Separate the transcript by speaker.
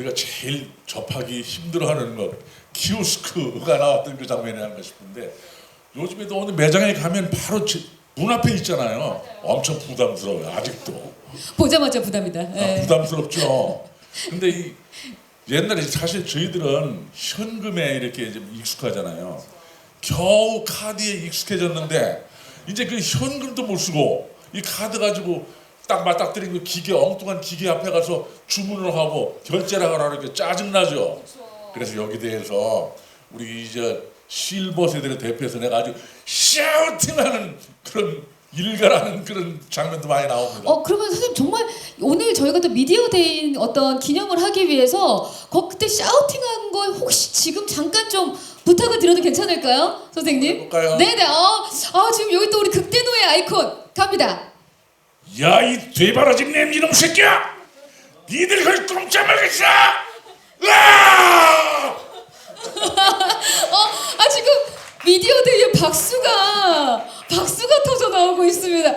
Speaker 1: 우리가 제일 접하기 힘들어하는 것 키오스크가 나왔던 그 장면이 아닌가 싶은데 요즘에도 어느 매장에 가면 바로 제- 문 앞에 있잖아요. 엄청 부담스러워요. 아직도
Speaker 2: 보자마자 부담이다.
Speaker 1: 아,
Speaker 2: 예.
Speaker 1: 부담스럽죠. 근데 이 옛날에 사실 저희들은 현금에 이렇게 좀 익숙하잖아요. 겨우 카드에 익숙해졌는데 이제 그 현금도 못 쓰고 이 카드 가지고 딱 맞닥뜨린 그 기계 엉뚱한 기계 앞에 가서 주문을 하고 결제를 하라 이렇게 짜증 나죠. 그래서 여기 대해서 우리 이제 실버 세대를 대표해서 내가 아주 샤우팅하는 그런 일가라는 그런 장면도 많이 나옵니다.
Speaker 2: 어 그러면 선생님 정말 오늘 저희가 또 미디어 데이 어떤 기념을 하기 위해서 거 그때 샤우팅한 거 혹시 지금 잠깐 좀 부탁을 드려도 괜찮을까요, 선생님?
Speaker 1: 해볼까요?
Speaker 2: 네네. 어, 아 지금 여기 또 우리 극대노의 아이콘 갑니다.
Speaker 1: 야 이 돼바라지 냄지놈 새끼야! 니들 그걸 꼼짝 말겠어! 으아!
Speaker 2: 어, 아 지금 미디어 데이에 박수가 박수가 터져 나오고 있습니다.